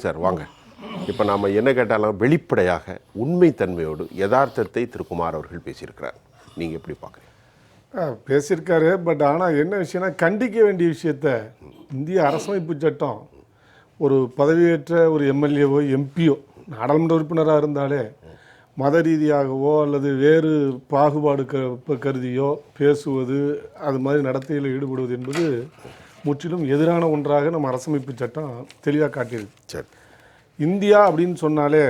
Sir வாங்க. இப்போ நாம் என்ன கேட்டாலும் வெளிப்படையாக உண்மைத்தன்மையோடு யதார்த்தத்தை திரு குமார் அவர்கள் பேசியிருக்கிறார். நீங்கள் எப்படி பார்க்குறீங்க? ஆ, பேசியிருக்காரு பட் ஆனால் என்ன விஷயம்னா கண்டிக்க வேண்டிய விஷயத்த இந்திய அரசமைப்பு சட்டம் ஒரு பதவியேற்ற ஒரு எம்எல்ஏவோ எம்பியோ நாடாளுமன்ற உறுப்பினராக இருந்தாலே மத ரீதியாகவோ அல்லது வேறு பாகுபாடு க கருதியோ பேசுவது அது மாதிரி நடத்தையில் ஈடுபடுவது என்பது முற்றிலும் எதிரான ஒன்றாக நம்ம அரசமைப்பு சட்டம் தெளிவாக காட்டியிருக்கு சரி. இந்தியா அப்படின்னு சொன்னாலே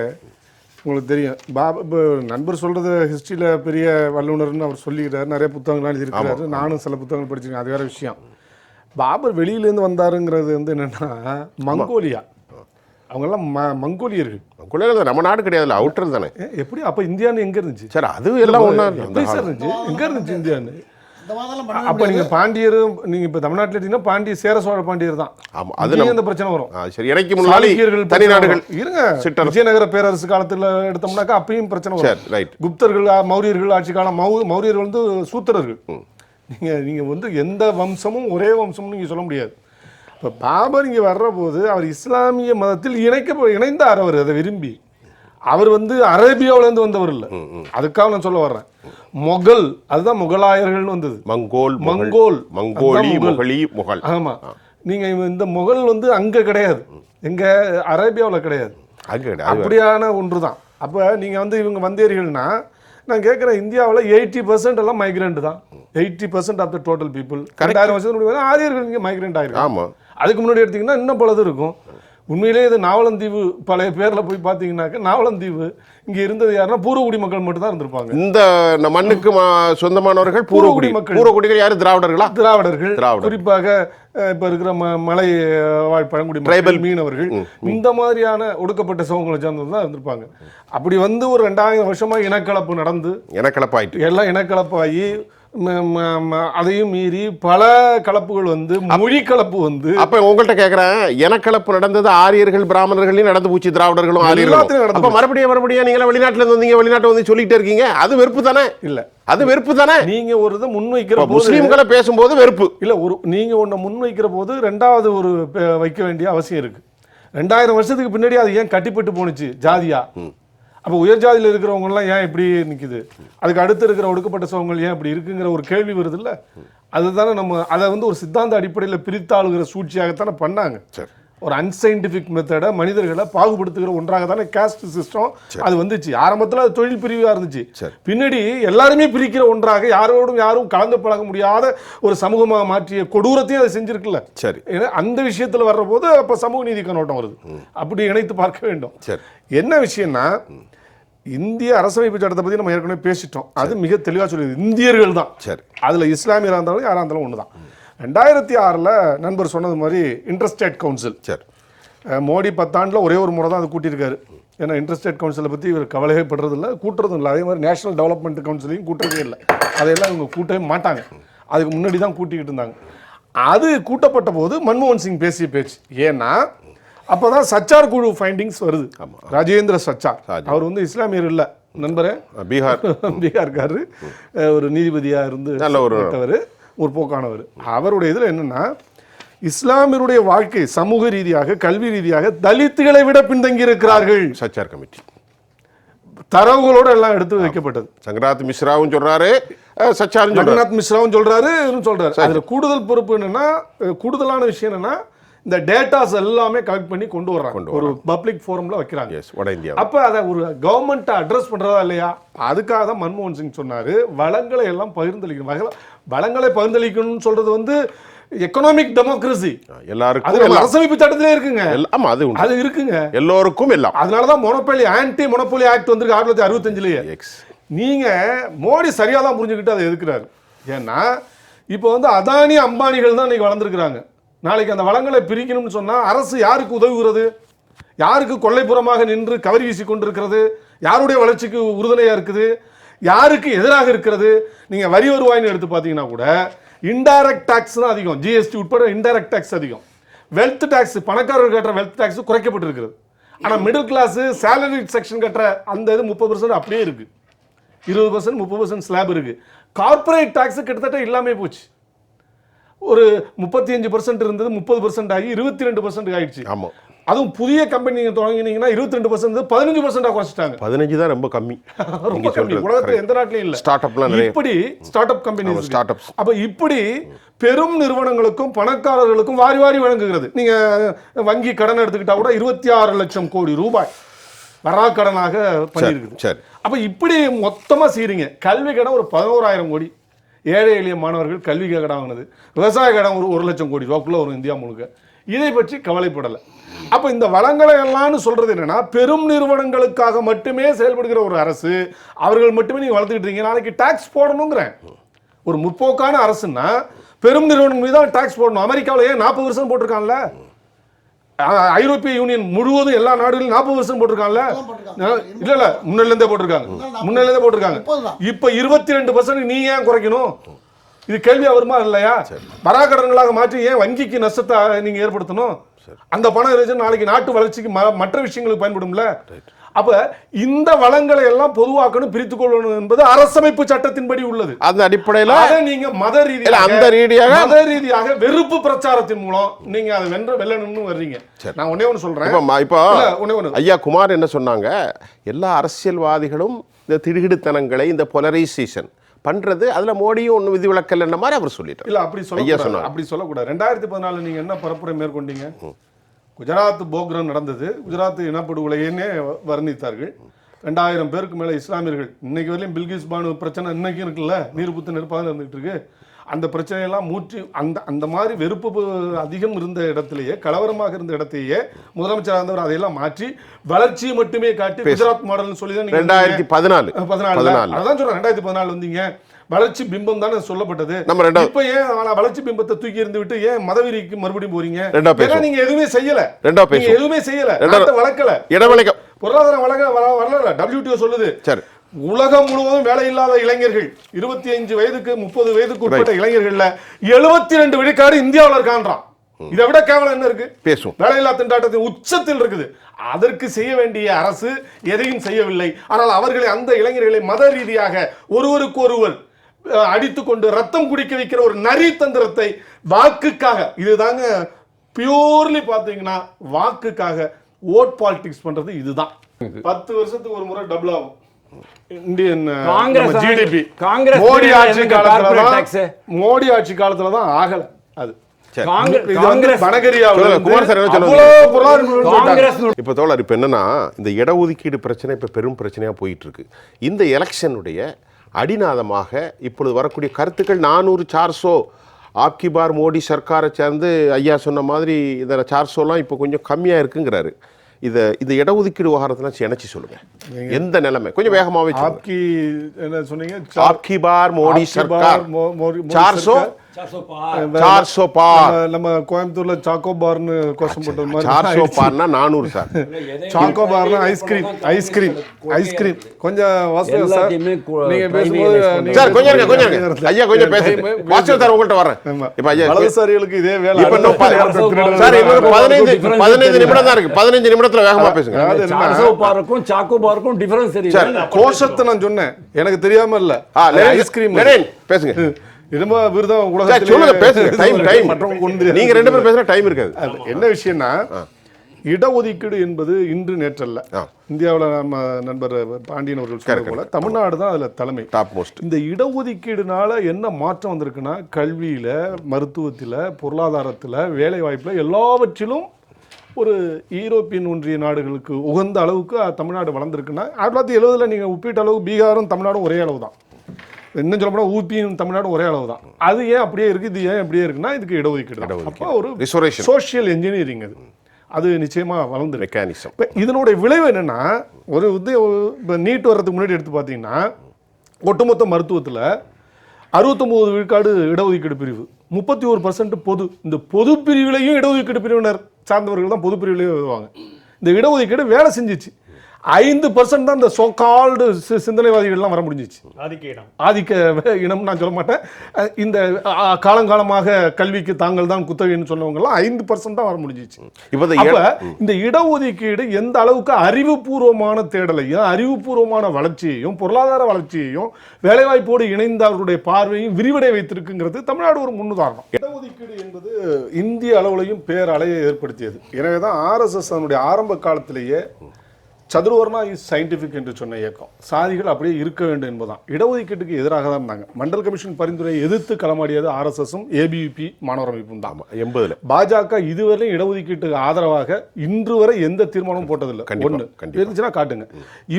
உங்களுக்கு தெரியும். பாபா இப்போ நண்பர் சொல்கிறது ஹிஸ்ட்ரியில் பெரிய வல்லுனர்னு அவர் சொல்லிக்கிறார் நிறைய புத்தகங்கள்லாம் எழுதியிருக்கிறாரு. நானும் சில புத்தகங்கள் படிச்சிருக்கேன். அது வேற விஷயம். பாபர் வெளியிலேருந்து வந்தாருங்கிறது வந்து என்னென்னா மங்கோலியா. அவங்கெல்லாம் ம மங்கோலியர்கள். குழந்தை நம்ம நாடு கிடையாதுல்ல அவுட்டர் தானே. எப்படி? அப்போ இந்தியான்னு எங்கே இருந்துச்சு? சார் அது எல்லாம் ஒன்றா இருந்துச்சு? எங்கே இருந்துச்சு இந்தியான்னு? அப்போ நீங்கள் பாண்டியரும் நீங்கள் இப்போ தமிழ்நாட்டில் எடுத்தீங்கன்னா பாண்டிய சேர சோழ பாண்டியர் தான். ஆமாம் அது இந்த பிரச்சனை வரும். சரி எனக்கு முன்னாடி தனி நாடுகள். இருங்க. விஜயநகர பேரரசு காலத்துல எடுத்தோம்னாக்கா அப்பயும் பிரச்சனை வரும். ரைட் குப்தர்கள் மௌரியர்கள் ஆட்சி காலம் மௌ மௌரியர்கள் வந்து சூத்திரர்கள். நீங்க நீங்க வந்து எந்த வம்சமும் ஒரே வம்சம்னு நீங்க சொல்ல முடியாது. இப்போ பாபர் இங்கே வர்ற போது அவர் இஸ்லாமிய மதத்தில் இணைக்க இணைந்தார் அவர் அதை விரும்பி. அவர் வந்து அரேபியாவிலேருந்து வந்தவர் இல்லை. அதுக்காக நான் சொல்ல வர்றேன். மொகல் அதுதான் முகலாயர்கள்னு வந்தது. Mongol Mongol. மங்கோலி முகல். முகலி முகல். ஆமா. நீங்க இந்த முகல் வந்து அங்க கிடையாது. எங்க அரேபியாவில் கிடையாது. அப்படியான ஒன்று தான் அப்போ நீங்கள் வந்து இவங்க வந்தேரிகள்னா நான் கேட்குறேன் இந்தியாவில் எயிட்டி பர்சன்ட் எல்லாம் மைக்ரெண்ட் தான். Eighty percent of the total people ரெண்டாயிரம் வருஷத்துக்கு முன்னாடி ஆரியர்கள் இங்கே மைக்ரெண்ட் ஆயிருக்கு ஆமாம் அதுக்கு முன்னாடி எடுத்தீங்கன்னா இன்னும் பலது இருக்கும். உண்மையிலேயே இது நாவலந்தீவு பழைய பேரில் போய் பார்த்தீங்கன்னாக்க நாவலந்தீவு. இங்கே இருந்தது யாருன்னா பூர்வகுடி மக்கள் மட்டும் தான் இருந்திருப்பாங்க. இந்த மண்ணுக்கு சொந்தமானவர்கள் பூர்வகுடி மக்கள். பூர்வகுடிகள் யாரு? திராவிடர்களா? திராவிடர்கள். திராவிடர். குறிப்பாக இப்ப இருக்கிற ம மலை வாழ் பழங்குடி. மக்கள் மீனவர்கள். இந்த மாதிரியான ஒடுக்கப்பட்ட சமூகங்களை சார்ந்தது தான் இருந்திருப்பாங்க. அப்படி வந்து ஒரு ரெண்டாயிரம் வருஷமா இனக்கலப்பு நடந்து எனக்கலப்பாயிட்டு எல்லாம் இனக்கலப்பாகி அதையும் மீறி பல கலப்புகள் வந்து மொழி கலப்பு வந்து அப்ப உங்கள்ட்ட கேக்குறேன். எனக்கலப்பு நடந்தது ஆரியர்கள் பிராமணர்களையும் நடந்து போச்சு திராவிடர்களும் ஆரியர்களும். அப்ப மறுபடியும் மறுபடியும் நீங்க வெளிநாட்டுல இருந்து வந்தீங்க வெளிநாட்டு வந்து சொல்லிட்டே இருக்கீங்க. அது வெறுப்பு தானே? இல்ல. அது வெறுப்பு தானே? நீங்க ஒரு இதை முன்வைக்கிற முஸ்லீம்களை பேசும்போது வெறுப்பு. இல்ல ஒரு நீங்க ஒண்ணு முன்வைக்கிற போது ரெண்டாவது ஒரு வைக்க வேண்டிய அவசியம் இருக்கு. ரெண்டாயிரம் வருஷத்துக்கு பின்னாடி அது ஏன் கட்டிப்பட்டு போணுச்சு ஜாதியா? அப்போ உயர் ஜாதியில் இருக்கிறவங்கலாம் ஏன் இப்படி நிற்குது அதுக்கு அடுத்து இருக்கிற ஒடுக்கப்பட்ட சமூகங்கள் ஏன் இப்படி இருக்குங்கிற ஒரு கேள்வி வருது இல்லை அதுதானே நம்ம அதை வந்து ஒரு சித்தாந்த அடிப்படையில் பிரித்தாளுகிற சூழ்ச்சியாகத்தானே பண்ணாங்க. சரி. ஒரு அன்சைன்டிஃபிக் மெத்தடை மனிதர்களை பாகுபடுத்துகிற ஒன்றாக தானே காஸ்ட் சிஸ்டம் அது வந்துச்சு. ஆரம்பத்தில் அது தொழில் பிரிவாக இருந்துச்சு. பின்னாடி எல்லாருமே பிரிக்கிற ஒன்றாக யாரோடும் யாரும் கலந்து பழக முடியாத ஒரு சமூகமாக மாற்றிய கொடூரத்தையும் அது செஞ்சிருக்குல்ல. சரி. ஏன்னா அந்த விஷயத்தில் வர்ற போது அப்போ சமூக நீதி கண்ணோட்டம் வருது. அப்படி இணைத்து பார்க்க வேண்டும். சரி. என்ன விஷயம்னா இந்திய அரசமைப்பு சட்டத்தை பற்றி நம்ம ஏற்கனவே பேசிட்டோம். அது மிக தெளிவாக சொல்லியது இந்தியர்கள் தான். சரி. அதில் இஸ்லாமியராக இருந்தாலும் யாராக இருந்தாலும் ஒன்று தான் ரெண்டாயிரத்தி ஆறில் நண்பர் சொன்னது மாதிரி இன்டர்ஸ்டேட் கவுன்சில் சரி. மோடி பத்தாண்டில் ஒரே ஒரு முறை தான் அது கூட்டியிருக்காரு. ஏன்னா இன்டர்ஸ்டேட் கவுன்சிலை பற்றி இவர் கவலையே படுறதில்ல கூட்டுறதும் இல்லை. அதே மாதிரி நேஷனல் டெவலப்மெண்ட் கவுன்சிலையும் கூட்டுறதே இல்லை. அதையெல்லாம் இவங்க கூட்டவே மாட்டாங்க. அதுக்கு முன்னாடி தான் கூட்டிக்கிட்டு இருந்தாங்க. அது கூட்டப்பட்ட போது மன்மோகன் சிங் பேசிய பேச்சு. ஏன்னா அப்பதான் சச்சார் குழு ஃபைண்டிங்ஸ் வருது. ராஜேந்திர சச்சார். அவர் வந்து இஸ்லாமியர் இல்லை. நண்பரே? பீகார். பீகார்காரரு ஒரு நீதிபதியா இருந்து நல்ல ஒரு- விட்டவர் ஒரு போக்கானவர். அவருடைய இதுல என்னன்னா இஸ்லாமியருடைய வாழ்க்கை சமூக ரீதியாக கல்வி ரீதியாக தலித்துகளை விட பின்தங்கி இருக்கிறார்கள் சச்சார் கமிட்டி தரவுகளோட எல்லாம் எடுத்து வைக்கப்பட்டது. சங்கராத் மிஸ்ராவும் சொல்றாரு சச்சாரும் சொல்றாரு. ஜெகநாத் மிஸ்ராவும் சொல்றாரு சொல்றாரு. அதுல கூடுதல் பொறுப்பு என்னன்னா கூடுதலான விஷயம் என்னன்னா இந்த டேட்டாஸ் எல்லாமே கலெக்ட் பண்ணி கொண்டு வர்றாங்க. ஒரு பப்ளிக் ஃபோரம்ல வைக்கிறாங்க. எஸ் வட இந்தியா அப்ப அதை ஒரு கவர்மெண்ட் அட்ரஸ் பண்றதா இல்லையா? அதுக்காக தான் மன்மோகன் சிங் சொன்னாரு. வளங்களை எல்லாம் பகிர்ந்தளிக்கணும். வளங்களை பகிர்ந்தளிக்கணும்னு சொல்றது வந்து எக்கனாமிக் டெமோக்ரஸி எல்லாருக்கும். அரசமைப்பு சட்டத்திலே இருக்குங்க. ஆமா அது அது இருக்குங்க. எல்லோருக்கும் எல்லாம். அதனாலதான் மொனோபொலி ஆன்டி மொனோபொலி ஆக்ட் வந்திருக்கு ஆயிரத்தி தொள்ளாயிரத்தி அறுபத்தஞ்சுலயே. எக்ஸ் நீங்க மோடி சரியா தான் புரிஞ்சுக்கிட்டு அதை எதுக்குறாரு? ஏன்னா இப்போ வந்து அதானி அம்பானிகள் தான் இன்னைக்கு வளர்ந்துருக்குறாங்க. நாளைக்கு அந்த வளங்களை பிரிக்கணும்னு சொன்னால் அரசு யாருக்கு உதவுகிறது? யாருக்கு கொள்ளைப்புறமாக நின்று கவரி வீசி கொண்டிருக்கிறது? யாருடைய வளர்ச்சிக்கு உறுதுணையாக இருக்குது? யாருக்கு எதிராக இருக்கிறது? நீங்கள் வரி வருவாய்னு எடுத்து பார்த்தீங்கன்னா கூட இன்டைரக்ட் டேக்ஸ் தான் அதிகம். ஜிஎஸ்டி உட்பட இன்டைரக்ட் டேக்ஸ் அதிகம். வெல்த் டேக்ஸ் பணக்காரர்கள் கட்டுற வெல்த் டேக்ஸ் குறைக்கப்பட்டிருக்கிறது. ஆனால் மிடில் கிளாஸ் சேலரி செக்ஷன் கட்டுற அந்த இது முப்பது பர்சன்ட் அப்படியே இருக்குது இருபது பர்சன்ட் முப்பது பர்சன்ட் ஸ்லாப் இருக்குது கார்ப்பரேட் டேக்ஸ் கிட்டத்தட்ட இல்லாமல் போச்சு. ஒரு முப்பத்தி அஞ்சு பர்சன்ட் இருந்தது முப்பது பர்சன்ட் ஆகி இருபத்தி ரெண்டு பர்சன்ட் ஆயிடுச்சு. ஆமா. அதுவும் புதிய கம்பெனி நீங்க தொடங்கினீங்கன்னா இருபத்தி ரெண்டு பர்சன்ட் பதினஞ்சு பர்சன்டா குறைச்சிட்டாங்க. பதினஞ்சு தான் ரொம்ப கம்மி. ரொம்ப கம்மி. உலகத்துல எந்த நாட்டிலும் இல்ல. ஸ்டார்ட் அப்லாம் இப்படி startup company startups அப்ப இப்படி பெரும் நிறுவனங்களுக்கும் பணக்காரர்களுக்கும் வாரி வாரி வழங்குகிறது. நீங்க வங்கி கடன் எடுத்துக்கிட்டா கூட இருபத்தி ஆறு லட்சம் கோடி ரூபாய் வராக்கடனாக பண்ணியிருக்குது சரி. அப்ப இப்படி மொத்தமா செய்றீங்க. கல்வி கடன் ஒரு பதினோராயிரம் கோடி. ஏழை எளிய மாணவர்கள் கல்வி கடன் வாங்கினது விவசாய கடன் ஒரு ஒரு லட்சம் கோடி ரூபாக்குள்ளே ஒரு இந்தியா முழுக்க. இதை பற்றி கவலைப்படலை. அப்போ இந்த வளங்களை எல்லாம்னு சொல்கிறது என்னென்னா பெரும் நிறுவனங்களுக்காக மட்டுமே செயல்படுகிற ஒரு அரசு அவர்கள் மட்டுமே நீங்கள் வளர்த்துக்கிட்டு இருக்கீங்க. நாளைக்கு டேக்ஸ் போடணுங்கிறேன். ஒரு முற்போக்கான அரசுன்னா பெரும் நிறுவனம் மீது தான் டேக்ஸ் போடணும். அமெரிக்காவில் ஏன் நாற்பது வருஷம் போட்டிருக்கான்ல ஐரோப்பிய யூனியன் முழுவதும் எல்லா நாடுகளிலும் நாற்பது வருஷம் போட்டிருக்கான்ல அஹ் இல்ல இல்ல முன்னில இருந்தே போட்டிருக்காங்க. முன்னில இருந்தே போட்டிருக்காங்க. இப்ப இருபத்தி ரெண்டு பர்சன்ட் நீ ஏன் குறைக்கணும்? இது கேள்வி வருமா இல்லையா? வராக்கடன்களாக மாற்றி ஏன் வங்கிக்கு நஷ்டத்தை நீங்க ஏற்படுத்தணும்? அந்த பணம் இருந்துச்சு நாளைக்கு நாட்டு வளர்ச்சிக்கு ம- மற்ற விஷயங்களுக்கு பயன்படும்ல? அப்ப இந்த வளங்களை எல்லாம் பொதுவாக்கணும் பிரித்துக் கொள்ளணும் என்பது அரசமைப்பு சட்டத்தின்படி உள்ளது. அந்த அடிப்படையில அதை நீங்க மத ரீதியாக அந்த ரீதியாக மத ரீதியாக வெறுப்பு பிரச்சாரத்தின் மூலம் நீங்க அதை வென்ற வெல்லணும்னு வர்றீங்க. நான் ஒண்ணே ஒண்ணு சொல்றேன். இப்போ ஐயா குமார் என்ன சொன்னாங்க? எல்லா அரசியல்வாதிகளும் இந்த திடுகிடுத்தனங்களை இந்த பொலரைசேஷன் பண்றது அதுல மோடியும் ஒன்றும் விதிவிலக்கல்ன்ற மாதிரி அவர் சொல்லிட்டார்? இல்ல அப்படி ஐயா சொல்லக்கூடாது. சொன்னாங்க. அப்படி சொல்லக்கூடாது. ரெண்டாயிரத்தி பதினாலு நீங்க என்ன பரப்புரை மேற்கொண்டீங்க? குஜராத் போக்ரம் நடந்தது. குஜராத் இனப்படுகொலைன்னே வர்ணித்தார்கள். ரெண்டாயிரம் பேருக்கு மேலே இஸ்லாமியர்கள். இன்னைக்கு வரையும் பில்கிஸ் பானு பிரச்சனை இன்னைக்கும் இருக்குல்ல? நீர் புத்து நெருப்பாக இருந்துகிட்டு இருக்கு. அந்த பிரச்சனையெல்லாம் மூற்றி அந்த அந்த மாதிரி வெறுப்பு அதிகம் இருந்த இடத்திலேயே கலவரமாக இருந்த இடத்தையே முதலமைச்சராக இருந்தவர் அதையெல்லாம் மாற்றி வளர்ச்சியை மட்டுமே காட்டி குஜராத் மாடல்னு சொல்லி தான் ரெண்டாயிரத்தி பதினாலு. பதினாலு அதான் சொல்றேன் ரெண்டாயிரத்தி பதினாலு வந்தீங்க. வளர்ச்சி பிம்பம் தானே சொல்லப்பட்டது. நம்ம ரெண்டாவது இப்ப ஏன் ஆனா வளர்ச்சி பிம்பத்தை தூக்கி இருந்து விட்டு ஏன் மதவெறிக்கு மறுபடியும் போறீங்க? ரெண்டா பேசுவோம். நீங்க எதுவுமே செய்யல. ரெண்டா பேசுவோம். எதுவுமே செய்யல. ரெண்டா- வளர்க்கல. இடவெளிக்க பொருளாதாரம் வளர்க்க வர- வரல WTO சொல்லுது. சரி. உலகம் முழுவதும் வேலை இல்லாத இளைஞர்கள் இருபத்தி அஞ்சு வயதுக்கு முப்பது வயதுக்கு உட்பட்ட இளைஞர்கள்ல எழுபத்தி ரெண்டு விழுக்காடு இந்தியாவுல இருக்கான்றான். இதை விட கேவலம் என்ன இருக்கு? பேசுவோம். வேலையில்லா திண்டாட்டத்தின் உச்சத்தில் இருக்குது. அதற்கு செய்ய வேண்டிய அரசு எதையும் செய்யவில்லை. ஆனால் அவர்களை அந்த இளைஞர்களை மத ரீதியாக ஒருவருக்கு ஒருவர் அடித்துக்கொண்டு ரத்தம் குடிக்க வைக்கிற ஒரு நரி தந்திரத்தை வாக்குக்காக இதுதாங்க பியூர்லி பாத்தீங்கன்னா வாக்குக்காக ஓட் பாலிடிக்ஸ் பண்றது இதுதான். பத்து வருஷத்துக்கு ஒரு முறை டபுள் ஆகும். இந்தியன் காங்கிரஸ் ஜிடிபி மோடி ஆட்சி காலத்துல தான். மோடி ஆட்சி காலத்துல தான் ஆகல அது. இப்போ தோழர் இப்போ என்னன்னா இந்த இடஒதுக்கீடு பிரச்சனை இப்போ பெரும் பிரச்சனையாக போயிட்டு இருக்கு இந்த எலெக்ஷனுடைய அடிநாதமாக இப்பொழுது வரக்கூடிய கருத்துக்கள் நானூறு சார்சோ. ஆப்கி பார் மோடி சர்க்காரை சேர்ந்து ஐயா சொன்ன மாதிரி இந்த சார்சோலாம் இப்போ கொஞ்சம் கம்மியாக இருக்குங்கிறாரு. இதை இந்த இடஒதுக்கீடு விவகாரத்தெல்லாம் இணைச்சி சொல்லுங்க. எந்த நிலைமை? கொஞ்சம் வேகமாகவே ஆப்கி என்ன சொன்னீங்க? ஆப்கி பார் மோடி சர்க்கார். சார்சோ. சார்சோ பார் நம்ம- நம்ம கோயம்புத்தூர்ல சாக்கோ பார்னு கோஷம் போட்டது மாதிரி. சார்சோ பார்னா நானூறு sir. Choco பார்னா ice cream ice cream ice cream கொஞ்சம் வாசுதேவ் சார் நீங்க பேசும்போது பண்ணி- நீங்க சார் கொஞ்சம் இருங்க கொஞ்சம் இருங்க. பேசும்போது ஐயா கொஞ்சம் பேசுங்க. Time வாசல் சார் உங்கள்கிட்ட வரேன் ஆமா. இப்போ ஐயா வலதுசாரிகளுக்கு இதே வேலை இப்ப இன்னும் ப- அடுத்த சார் இன்னொரு திருடர்கள் பதினைந்து difference பதினைந்து தெரியல. நிமிடம் தான் இருக்கு. பதினஞ்சு நிமிடத்துல வேகமா பேசுங்க. அதாவது என்ன? சார்சோ பாருக்கும் சாக்கோ பாருக்கும் டிஃபரன்ஸ் கோஷத்தை நான் சொன்னேன். எனக்கு தெரியாம இல்ல ஐஸ்கிரீம் பேசுங்க. ரொம்ப விருதம் சார், உலகத்திலேயே சொல்லுங்க பேசுங்க. டைம். நீங்க ரெண்டு பேரும் பேசுற டைம் இருக்காது. என்ன விஷயம்னா இடஒதுக்கீடு என்பது இன்று நேற்றல்ல. இந்தியாவுல நம்ம நண்பர் பாண்டியன் அவர்கள் சொன்னது போல தமிழ்நாடு தான் அதுல தலைமை. டாப் மோஸ்ட் இந்த இடஒதுக்கீடுனால என்ன மாற்றம் வந்திருக்குன்னா கல்வியில மருத்துவத்தில் பொருளாதாரத்தில் வேலை வாய்ப்புல எல்லாவற்றிலும் ஒரு ஈரோப்பியன் ஒன்றிய நாடுகளுக்கு உகந்த அளவுக்கு தமிழ்நாடு வளர்ந்துருக்குன்னா ஆயிரத்தி தொள்ளாயிரத்தி எழுபதுல நீங்க ஒப்பீட்ட அளவு பீகாரும் தமிழ்நாடும் ஒரே அளவு தான் இன்னும் சொல்ல போனால் ஊபியும் தமிழ்நாடும் ஒரே அளவு தான் அது ஏன் அப்படியே இருக்கு இது ஏன் அப்படியே இருக்குன்னா இதுக்கு இடஒதுக்கீடு. அப்போ ஒரு சோஷியல் இன்ஜினியரிங் அது. அது நிச்சயமா வளர்ந்துருக்கு. மெக்கானிசம் இப்போ இதனுடைய விளைவு என்னன்னா ஒரு இது இப்போ நீட் வர்றதுக்கு முன்னாடி எடுத்து பார்த்தீங்கன்னா ஒட்டுமொத்த மருத்துவத்தில் அறுபத்தொம்போது விழுக்காடு இடஒதுக்கீடு பிரிவு முப்பத்தி ஒரு பர்சன்ட் பொது. இந்த பொது பிரிவிலையும் இடஒதுக்கீடு பிரிவினர் சார்ந்தவர்கள் தான் பொது பிரிவிலையும் வருவாங்க. இந்த இடஒதுக்கீடு வேலை செஞ்சிச்சு. ஐந்து பர்சன்ட் தான் இந்த சோ கால்டு சிந்தனைவாதிகள்லாம் வர முடிஞ்சிச்சு. ஆதிக்க இடம். ஆதிக்க இனம் நான் சொல்ல மாட்டேன். இந்த காலங்காலமாக கல்விக்கு தாங்கள் தான் குத்தகைன்னு சொன்னவங்கலாம் ஐந்து பர்சன்ட் தான் வர முடிஞ்சிச்சு. இப்போ இந்த இடஒதுக்கீடு எந்த அளவுக்கு அறிவுபூர்வமான தேடலையும் அறிவுபூர்வமான வளர்ச்சியையும் பொருளாதார வளர்ச்சியையும் வேலைவாய்ப்போடு இணைந்த அவர்களுடைய பார்வையும் விரிவடை வைத்திருக்குங்கிறது தமிழ்நாடு ஒரு முன்னுதாரணம். இடஒதுக்கீடு என்பது இந்திய அளவுலையும் பேரலையை ஏற்படுத்தியது. எனவே தான் ஆர்எஸ்எஸ் அதனுடைய ஆரம்ப காலத்திலேயே சதுர்வர்ணா இஸ் சயின்டிஃபிக் என்று சொன்ன இயக்கம். சாதிகள் அப்படியே இருக்க வேண்டும் என்பதுதான். இடஒதுக்கீட்டுக்கு எதிராக தான் இருந்தாங்க. மண்டல் கமிஷன் பரிந்துரையை எதிர்த்து களமாடியது ஆர்எஸ்எஸும் ஏபிவிபி மாணவர் அமைப்பும் தான். எண்பதுல. பாஜக இதுவரையும் இடஒதுக்கீட்டுக்கு ஆதரவாக இன்று வரை எந்த தீர்மானமும் போட்டதில்லை. கண்டிப்பா. இருந்துச்சுன்னா காட்டுங்க.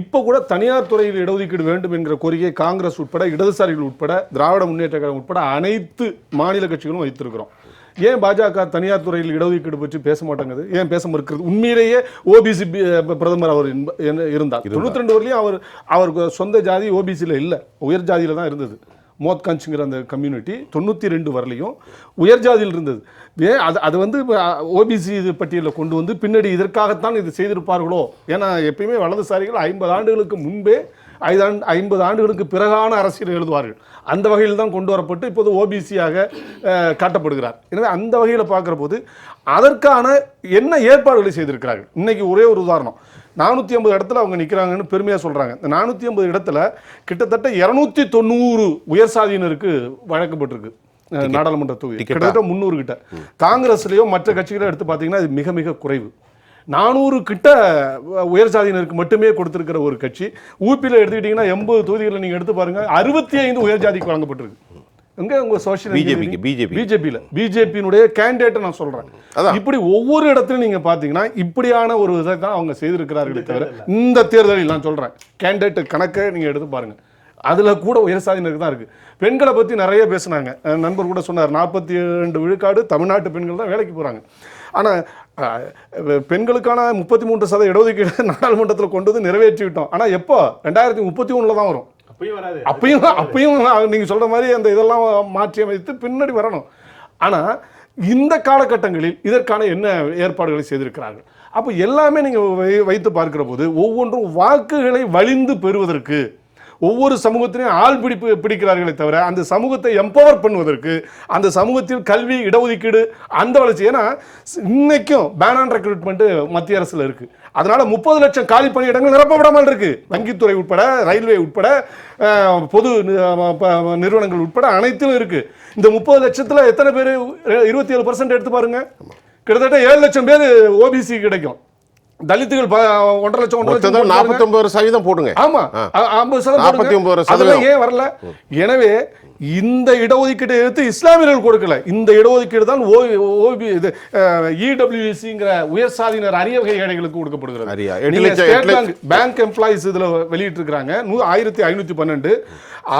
இப்போ கூட தனியார் துறையில் இடஒதுக்கீடு வேண்டும் என்கிற கோரிக்கை காங்கிரஸ் உட்பட இடதுசாரிகள் உட்பட திராவிட முன்னேற்ற கழகம் உட்பட அனைத்து மாநில கட்சிகளும் வைத்திருக்கிறோம். ஏன் பாஜக தனியார் துறையில் இடஒதுக்கீடு பற்றி பேச மாட்டேங்குது? ஏன் பேச மறுக்கிறது? உண்மையிலேயே ஓபிசி பிரதமர் அவர் இருந்தார். தொண்ணூத்தி ரெண்டு வரலையும் அவர் அவருக்கு சொந்த ஜாதி ஓபிசியில் இல்லை. உயர் ஜாதியில தான் இருந்தது. மோத்கஞ்சுங்கிற அந்த கம்யூனிட்டி தொண்ணூற்றி ரெண்டு வரலையும் உயர் ஜாதியில் இருந்தது. ஏன்? அது அது வந்து ஓபிசி இது பட்டியலில் கொண்டு வந்து பின்னாடி இதற்காகத்தான் இது செய்திருப்பார்களோ? ஏன்னா எப்பயுமே வலதுசாரிகள் ஐம்பது ஆண்டுகளுக்கு முன்பே ஐந்தாண்டு ஐம்பது ஆண்டுகளுக்கு பிறகான அரசியல் எழுதுவார்கள். அந்த வகையில் தான் கொண்டு வரப்பட்டு இப்போது ஓபிசியாக காட்டப்படுகிறார். எனவே அந்த வகையில் பார்க்குற போது அதற்கான என்ன ஏற்பாடுகளை செய்திருக்கிறார்கள்? இன்னைக்கு ஒரே ஒரு உதாரணம். நானூற்றி ஐம்பது இடத்துல அவங்க நிற்கிறாங்கன்னு பெருமையாக சொல்கிறாங்க இந்த நானூற்றி ஐம்பது இடத்துல கிட்டத்தட்ட இரநூத்தி தொண்ணூறு உயர் சாதியினருக்கு வழங்கப்பட்டிருக்கு. நாடாளுமன்ற தொகுதி? கிட்டத்தட்ட முந்நூறு கிட்ட. காங்கிரஸ்லயோ மற்ற கட்சிகளோ எடுத்து பார்த்தீங்கன்னா இது மிக மிக குறைவு. நானூறு கிட்ட உயர் சாதியினருக்கு மட்டுமே கொடுத்திருக்கிற ஒரு கட்சி. ஊபியில் எடுத்துக்கிட்டீங்கன்னா எண்பது தொகுதிகளை நீங்க எடுத்து பாருங்க அறுபத்தி ஐந்து உயர் ஜாதிக்கு வழங்கப்பட்டிருக்கு. எங்க உங்க சோஷியல் க்கு, BJP. பிஜேபியில. பிஜேபியினுடைய கேண்டிடேட்டை நான் சொல்றேன். அதான். இப்படி ஒவ்வொரு இடத்துலையும் நீங்க பாத்தீங்கன்னா இப்படியான ஒரு இதை தான் அவங்க செய்திருக்கிறார்களே தவிர இந்த தேர்தலில் நான் சொல்றேன். கேண்டிடேட் கணக்கை நீங்க எடுத்து பாருங்க. அதுல கூட உயர் சாதியினருக்கு தான் இருக்கு. பெண்களை பத்தி நிறைய பேசுனாங்க. நண்பர் கூட சொன்னார் நாற்பத்தி ரெண்டு விழுக்காடு தமிழ்நாட்டு பெண்கள் தான் வேலைக்கு போறாங்க. ஆனா அஹ், பெண்களுக்கான முப்பத்தி மூன்று சதவீத இடஒதுக்கீடு நாடாளுமன்றத்தில் கொண்டு வந்து நிறைவேற்றி விட்டோம் ஆனா எப்போ? ரெண்டாயிரத்தி முப்பத்தி ஒண்ணுல தான் வரும். அப்பயும் வராது. அப்பயும் அப்பயும் நீங்க சொல்ற மாதிரி அந்த இதெல்லாம் மாற்றி அமைத்து பின்னாடி வரணும். ஆனா இந்த காலகட்டங்களில் இதற்கான என்ன ஏற்பாடுகளை செய்திருக்கிறார்கள்? அப்போ எல்லாமே நீங்க வை- வைத்து பார்க்கிற போது ஒவ்வொன்றும் வாக்குகளை வலிந்து பெறுவதற்கு ஒவ்வொரு சமூகத்திலையும் ஆள் பிடிப்பு பிடிக்கிறார்களே தவிர அந்த சமூகத்தை எம்பவர் பண்ணுவதற்கு அந்த சமூகத்தில் கல்வி இடஒதுக்கீடு அந்த வளர்ச்சி. ஏன்னா இன்னைக்கும் பேன் ஆன் ரெக்ரூட்மெண்ட் மத்திய அரசில் இருக்கு. அதனால முப்பது லட்சம் காலி பணியிடங்கள் நிரப்பப்படாமல் இருக்கு. வங்கித்துறை உட்பட ரயில்வே உட்பட பொது ப- நிறுவனங்கள் உட்பட அனைத்திலும் இருக்கு. இந்த முப்பது லட்சத்தில் எத்தனை பேர் இருபத்தி ஏழு பர்சன்ட் எடுத்து பாருங்க. கிட்டத்தட்ட ஏழு லட்சம் பேர் ஓபிசி கிடைக்கும். தலித்துகள் ஒன்றரை லட்சம் ஒன்றரை லட்சம். நாற்பத்தொன்பது சதவீதம் போடுங்க. ஆமா ஐம்பது சதவீதம் நாற்பத்தி ஒன்பது. சதவீதம். ஏன் வரல? எனவே இந்த இடஒதுக்கீட்டை எடுத்து இஸ்லாமியர்கள் கொடுக்கல. இந்த இடஒதுக்கீடு தான் ஓபி இது இடபிள்யூசிங்கிற உயர் சாதியினர் அரிய வகை ஏழைகளுக்கு கொடுக்கப்படுகிறது. பேங்க் எம்ப்ளாயிஸ் இதுல வெளியிட்டு இருக்காங்க ஆயிரத்தி ஐநூத்தி பன்னெண்டு.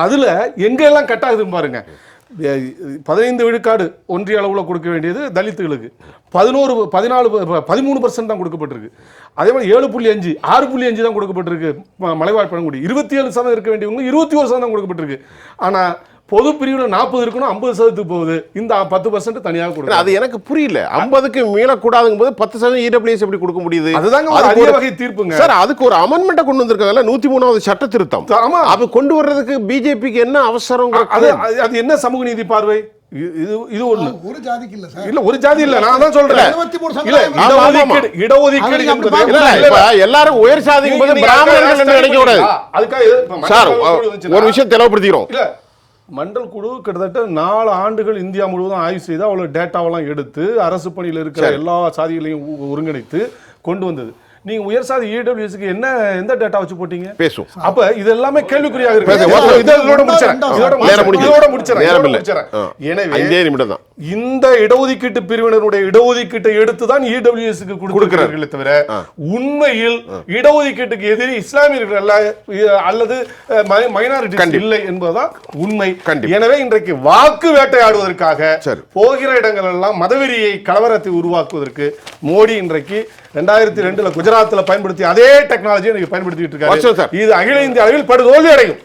அதுல எங்க எல்லாம் கட் ஆகுதுன்னு பாருங்க. பதினைந்து விழுக்காடு ஒன்றிய அளவில் கொடுக்க வேண்டியது தலித்துகளுக்கு. பதினோரு பதினாலு ப- பதிமூணு பர்சன்ட் தான் கொடுக்கப்பட்டிருக்கு. அதே மாதிரி ஏழு புள்ளி அஞ்சு ஆறு புள்ளி அஞ்சு தான் கொடுக்கப்பட்டிருக்கு ம- மலைவாழ் பழங்குடி. இருபத்தி ஏழு சதம் இருக்க வேண்டியவங்களுக்கு இருபத்தி ஒரு சதம் கொடுக்கப்பட்டிருக்கு. ஆனால் பொது பிரிவுல நாற்பது இருக்கணும் ஐம்பது சதவீதத்துக்கு போகுது. இந்த பத்து பர்சன்ட் தனியாக கொடுக்கும் அது எனக்கு புரியல. ஐம்பதுக்கு மீளக்கூடாதுங்கும் போது பத்து சதவீதம் இடபிள்யூஎஸ் எப்படி கொடுக்க முடியுது? அதுதாங்க ஒரு அரிய வகை தீர்ப்புங்க. சார் அதுக்கு ஒரு அமெண்ட்மெண்ட் கொண்டு வந்திருக்காங்கல்ல நூத்தி மூணாவது சட்ட திருத்தம். ஆமா. அது கொண்டு வர்றதுக்கு பிஜேபிக்கு என்ன அவசரம் அது அது- என்ன சமூக நீதி பார்வை? இது- இது ஒண்ணு. ஒரு ஜாதிக்கு இல்ல சார். இல்ல ஒரு ஜாதி இல்ல. நான் தான் சொல்றேன். இல்ல. இடஒதுக்கீடு இடஒதுக்கீடு என்பது இல்ல இப்ப. எல்லாரும் உயர் சாதிக்கும் போது பிராமணர்கள் நினைக்க கூடாது. அதுக்காக சார் ஒரு விஷயம் தெளிவுபடுத்திக்கிறோம். இல்ல மண்டல் குழு கிட்டத்தட்ட நாலு ஆண்டுகள் இந்தியா முழுவதும் ஆய்வு செய்து அவ்வளவு டேட்டாவெல்லாம் எடுத்து அரசு பணியில் இருக்கிற எல்லா சாதிகளையும் ஒருங்கிணைத்து கொண்டு வந்தது. நீங்க உயர் சாதி இடபிள்யூஎஸ்க்கு என்ன எந்த டேட்டா வச்சு போட்டீங்க? பேசும் அப்ப இது எல்லாமே கேள்விக்குறியாக இருக்கு. இதோட- ஒரு- இதோட. ஆ. எனவே ஐந்தே நிமிடம் தான் இந்த இடஒதுக்கீட்டு பிரிவினருடைய இடஒதுக்கீட்டை எடுத்து தான் இடபிள்யூஎஸ்க்கு கொடுக்கிறார்களே தவிர உண்மையில் இடஒதுக்கீட்டுக்கு எதிரி இஸ்லாமியர்கள் அல்லது மைனாரிட்டி. இல்லை என்பதுதான் உண்மை. எனவே இன்றைக்கு வாக்கு வேட்டையாடுவதற்காக சரி. போகிற இடங்கள் எல்லாம் மதவெறியை கலவரத்தை உருவாக்குவதற்கு மோடி இன்றைக்கு ரெண்டாயிரத்தி ரெண்டுல குஜராத்ல பயன்படுத்திய அதே டெக்னாலஜியை இன்னைக்கு பயன்படுத்திட்டு இருக்காரு. இது அகில இந்திய அளவில் படுதோல்வி அடையும்